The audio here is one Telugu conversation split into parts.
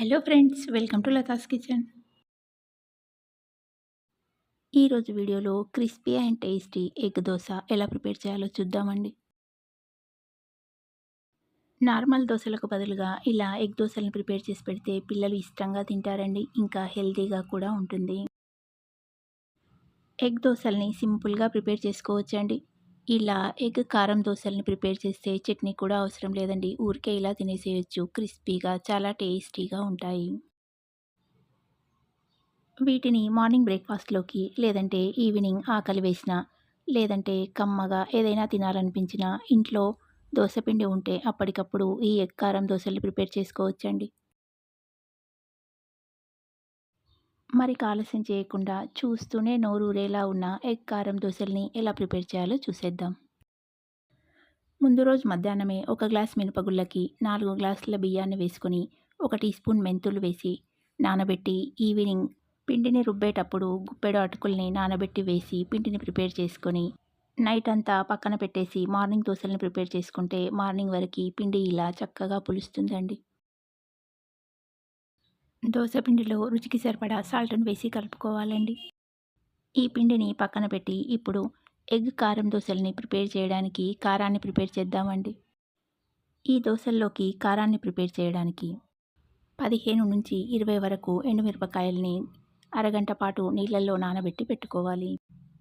Hello friends welcome to Latha's kitchen. ఈరోజు వీడియోలో crispy and tasty egg dosa ఎలా ప్రిపేర్ చేయాలో చూద్దామండి. నార్మల్ దోశలకు బదులుగా ఇలా ఎగ్ దోశలను ప్రిపేర్ చేసి పెడితే పిల్లలు ఇష్టంగా తింటారండి ఇంకా హెల్తీగా కూడా ఉంటుంది. ఎగ్ దోశల్ని సింపుల్గా ప్రిపేర్ చేసుకోవచ్చండి. ఇలా ఎగ్ కారం దోశల్ని ప్రిపేర్ చేస్తే చట్నీ కూడా అవసరం లేదండి. ఊరికే ఇలా తినేసేయచ్చు. క్రిస్పీగా చాలా టేస్టీగా ఉంటాయి. వీటిని మార్నింగ్ బ్రేక్ఫాస్ట్లోకి లేదంటే ఈవినింగ్ ఆకలి వేసిన లేదంటే కమ్మగా ఏదైనా తినాలనిపించినా ఇంట్లో దోశపిండి ఉంటే అప్పటికప్పుడు ఈ ఎగ్ కారం దోశలు ప్రిపేర్ చేసుకోవచ్చండి. మరి ఆలస్యం చేయకుండా చూస్తూనే నోరూరేలా ఉన్న ఎగ్ కారం దోశల్ని ఎలా ప్రిపేర్ చేయాలో చూసేద్దాం. ముందు రోజు మధ్యాహ్నమే ఒక గ్లాస్ మినపగుళ్ళకి నాలుగు గ్లాసుల బియ్యాన్ని వేసుకొని ఒక టీ స్పూన్ మెంతులు వేసి నానబెట్టి ఈవినింగ్ పిండిని రుబ్బేటప్పుడు గుప్పెడు అటుకుల్ని నానబెట్టి వేసి పిండిని ప్రిపేర్ చేసుకొని నైట్ అంతా పక్కన పెట్టేసి మార్నింగ్ దోశల్ని ప్రిపేర్ చేసుకుంటే మార్నింగ్ వరకు పిండి ఇలా చక్కగా పులుస్తుందండి. దోశ పిండిలో రుచికి సరిపడా సాల్ట్ని వేసి కలుపుకోవాలండి. ఈ పిండిని పక్కన పెట్టి ఇప్పుడు ఎగ్ కారం దోశల్ని ప్రిపేర్ చేయడానికి కారాన్ని ప్రిపేర్ చేద్దామండి. ఈ దోశల్లోకి కారాన్ని ప్రిపేర్ చేయడానికి పదిహేను నుంచి ఇరవై వరకు ఎండుమిరపకాయల్ని అరగంట పాటు నీళ్ళల్లో నానబెట్టి పెట్టుకోవాలి.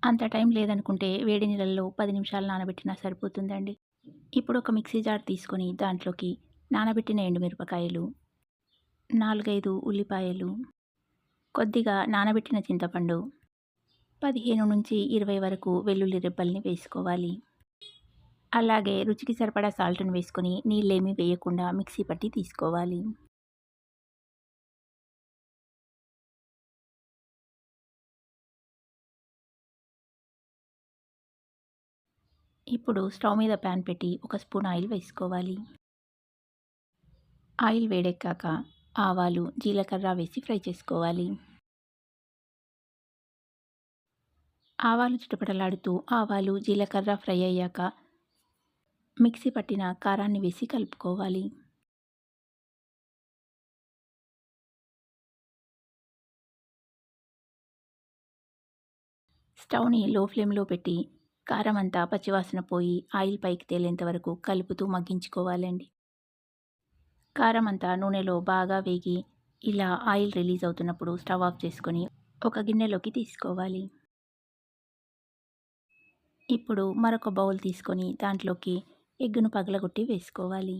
అంత టైం లేదనుకుంటే వేడి నీళ్ళల్లో పది నిమిషాలు నానబెట్టినా సరిపోతుందండి. ఇప్పుడు ఒక మిక్సీ జార్ తీసుకొని దాంట్లోకి నానబెట్టిన ఎండుమిరపకాయలు నాలుగైదు ఉల్లిపాయలు కొద్దిగా నానబెట్టిన చింతపండు పదిహేను నుంచి ఇరవై వరకు వెల్లుల్లి రెబ్బల్ని వేసుకోవాలి. అలాగే రుచికి సరిపడా సాల్ట్ని వేసుకొని నీళ్ళేమీ వేయకుండా మిక్సీ పట్టి తీసుకోవాలి. ఇప్పుడు స్టవ్ మీద ప్యాన్ పెట్టి ఒక స్పూన్ ఆయిల్ వేసుకోవాలి. ఆయిల్ వేడెక్కాక ఆవాలు జీలకర్ర వేసి ఫ్రై చేసుకోవాలి. ఆవాలు చిటపటలాడుతూ ఆవాలు జీలకర్ర ఫ్రై అయ్యాక మిక్సీ పట్టిన కారాన్ని వేసి కలుపుకోవాలి. స్టవ్ని లో ఫ్లేమ్లో పెట్టి కారం అంతా పచ్చివాసన పోయి ఆయిల్ పైకి తేలేంత వరకు కలుపుతూ మగ్గించుకోవాలండి. కారం అంతా నూనెలో బాగా వేగి ఇలా ఆయిల్ రిలీజ్ అవుతున్నప్పుడు స్టవ్ ఆఫ్ చేసుకొని ఒక గిన్నెలోకి తీసుకోవాలి. ఇప్పుడు మరొక బౌల్ తీసుకొని దాంట్లోకి ఎగ్గును పగలగొట్టి వేసుకోవాలి.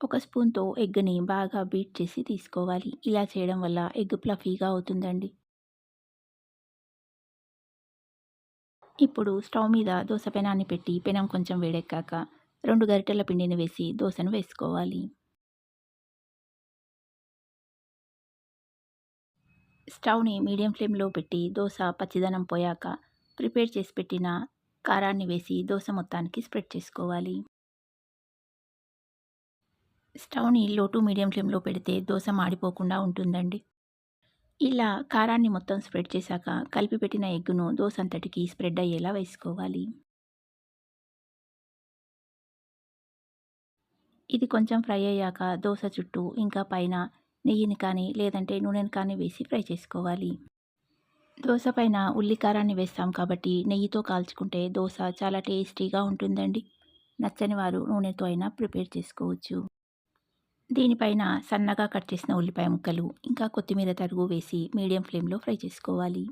ఒక స్పూన్తో ఎగ్ని బాగా బీట్ చేసి తీసుకోవాలి. ఇలా చేయడం వల్ల ఎగ్ ప్లఫీగా అవుతుందండి. ఇప్పుడు స్టవ్ మీద దోశ పెనాన్ని పెట్టి పెనం కొంచెం వేడెక్కాక రెండు గరిటెల పిండిని వేసి దోశను వేసుకోవాలి. స్టవ్ని మీడియం ఫ్లేమ్లో పెట్టి దోశ పచ్చిదనం పోయాక ప్రిపేర్ చేసి పెట్టిన కారాన్ని వేసి దోశ మొత్తానికి స్ప్రెడ్ చేసుకోవాలి. స్టవ్ని లో టు మీడియం ఫ్లేమ్లో పెడితే దోశ మాడిపోకుండా ఉంటుందండి. ఇలా కారాన్ని మొత్తం స్ప్రెడ్ చేశాక కలిపి పెట్టిన ఎగ్గును దోశ అంతటికి స్ప్రెడ్ అయ్యేలా వేసుకోవాలి. ఇది కొంచెం ఫ్రై అయ్యాక దోశ చుట్టూ ఇంకా పైన నెయ్యిని కానీ లేదంటే నూనెని కానీ వేసి ఫ్రై చేసుకోవాలి. దోశ పైన ఉల్లి కారాన్ని వేస్తాం కాబట్టి నెయ్యితో కాల్చుకుంటే దోశ చాలా టేస్టీగా ఉంటుందండి. నచ్చని వారు నూనెతో అయినా ప్రిపేర్ చేసుకోవచ్చు. దీనిపైన సన్నగా కట్ చేసిన ఉల్లిపాయ ముక్కలు ఇంకా కొత్తిమీర తరుగు వేసి మీడియం ఫ్లేమ్లో ఫ్రై చేసుకోవాలి.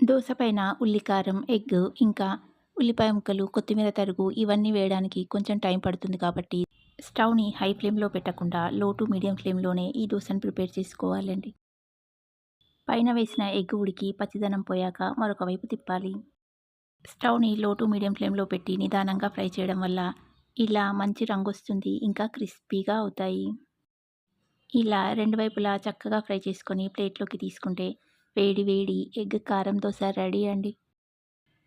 దోశ పైన ఉల్లికారం ఎగ్ ఇంకా ఉల్లిపాయ ముక్కలు కొత్తిమీర తరుగు ఇవన్నీ వేయడానికి కొంచెం టైం పడుతుంది కాబట్టి స్టవ్ని హై ఫ్లేమ్లో పెట్టకుండా లో టు మీడియం ఫ్లేమ్లోనే ఈ దోశను ప్రిపేర్ చేసుకోవాలండి. పైన వేసిన ఎగ్ ఉడికి పచ్చిదనం పోయాక మరొక వైపు తిప్పాలి. స్టవ్ని లో టు మీడియం ఫ్లేమ్లో పెట్టి నిదానంగా ఫ్రై చేయడం వల్ల ఇలా మంచి రంగు వస్తుంది ఇంకా క్రిస్పీగా అవుతాయి. ఇలా రెండు వైపులా చక్కగా ఫ్రై చేసుకొని ప్లేట్లోకి తీసుకుంటే వేడి వేడి ఎగ్ కారం దోశ రెడీ అండి.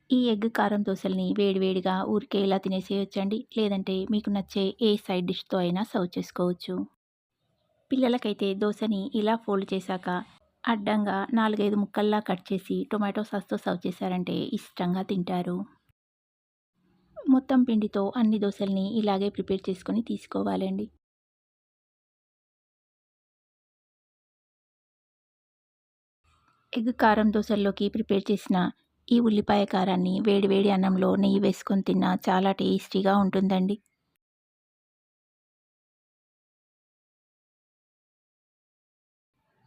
ఈ ఎగ్ కారం దోశల్ని వేడివేడిగా ఊరికే ఇలా తినేసేయొచ్చండి లేదంటే మీకు నచ్చే ఏ సైడ్ డిష్తో అయినా సర్వ్ చేసుకోవచ్చు. పిల్లలకైతే దోశని ఇలా ఫోల్డ్ చేశాక అడ్డంగా నాలుగైదు ముక్కల్లా కట్ చేసి టొమాటో సాస్తో సర్వ్ చేశారంటే ఇష్టంగా తింటారు. మొత్తం పిండితో అన్ని దోశల్ని ఇలాగే ప్రిపేర్ చేసుకొని తీసుకోవాలండి. ఎగ్ కారం దోశల్లోకి ప్రిపేర్ చేసిన ఈ ఉల్లిపాయ కారాన్ని వేడివేడి అన్నంలో నెయ్యి వేసుకొని తిన్నా చాలా టేస్టీగా ఉంటుందండి.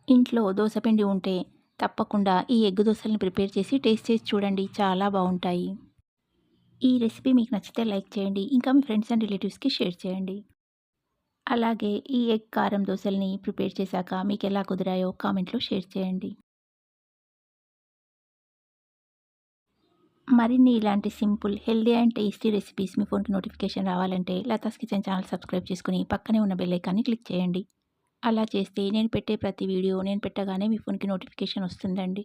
ఇంట్లో దోశపిండి ఉంటే తప్పకుండా ఈ ఎగ్ దోశల్ని ప్రిపేర్ చేసి టేస్ట్ చేసి చూడండి చాలా బాగుంటాయి. ఈ రెసిపీ మీకు నచ్చితే లైక్ చేయండి ఇంకా మీ ఫ్రెండ్స్ అండ్ రిలేటివ్స్కి షేర్ చేయండి. అలాగే ఈ ఎగ్ కారం దోశల్ని ప్రిపేర్ చేశాక మీకు ఎలా కుదిరాయో కామెంట్లో షేర్ చేయండి. మరిన్ని ఇలాంటి simple healthy and tasty recipes మీ ఫోన్కి నోటిఫికేషన్ రావాలంటే లతాస్ కిచెన్ ఛానల్ సబ్స్క్రైబ్ చేసుకుని పక్కనే ఉన్న బెల్ ఐకాన్ని క్లిక్ చేయండి. అలా చేస్తే నేను పెట్టే ప్రతి వీడియో నేను పెట్టగానే మీ ఫోన్కి నోటిఫికేషన్ వస్తుందండి.